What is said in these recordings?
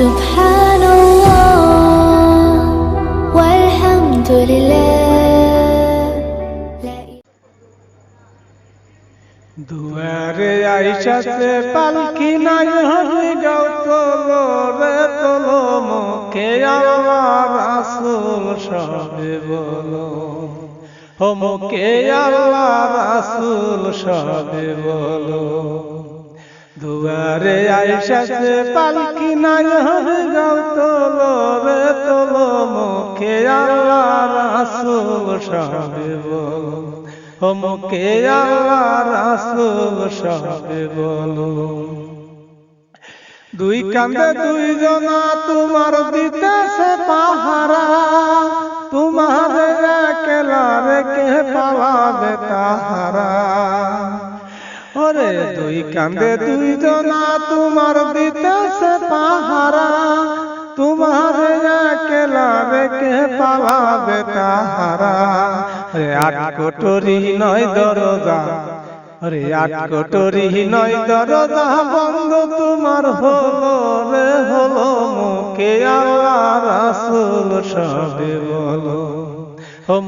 سبحان الله والحمد لله لا إله দুয়ারে আইসাছে পালকি নাই হবে গাও তোলো রে তোলো মুখে আল্লাহ রাসূল সবে বলো ও মুখে আল্লাহ রাসূল সবে বলো দুয়ারে আইসাছে পালকি নাই হবে গাও তোলো রে তোলো মুখে আল্লাহ রাসূল সবে ও মুখে আল্লাহ রাসূল সবে বলো দুই কান্দে দুইজনা তোমার দিতেছে পাহারা। তোমার একলা রেখে পালাবে তাহারা? ওরে দুই কান্দে দুইজনা তোমার দিতেছে পাহারা। তোমার একলা রেখে পালাবে তাহারা রে আট কোটরি নয় দরজা আরে আট কোটরি নয় দরজা, বন্ধ তোমার হলো রে, হলো মুখে আল্লাহ রাসূল সবে বলো।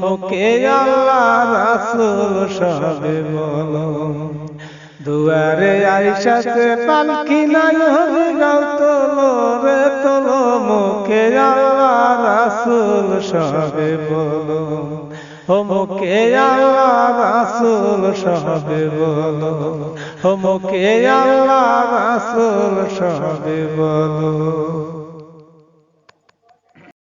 মুখে আল্লাহ রাসূল সবে বলো। দুয়ারে আইসাতে পালকি নাই হবে গাও তোলো রে তোলো মুখে আল্লাহ রাসুল সবে বলো। ও মুখে আল্লাহ রাসুল সবে বলো। ও মুখে আল্লাহ রাসুল সবে বলো।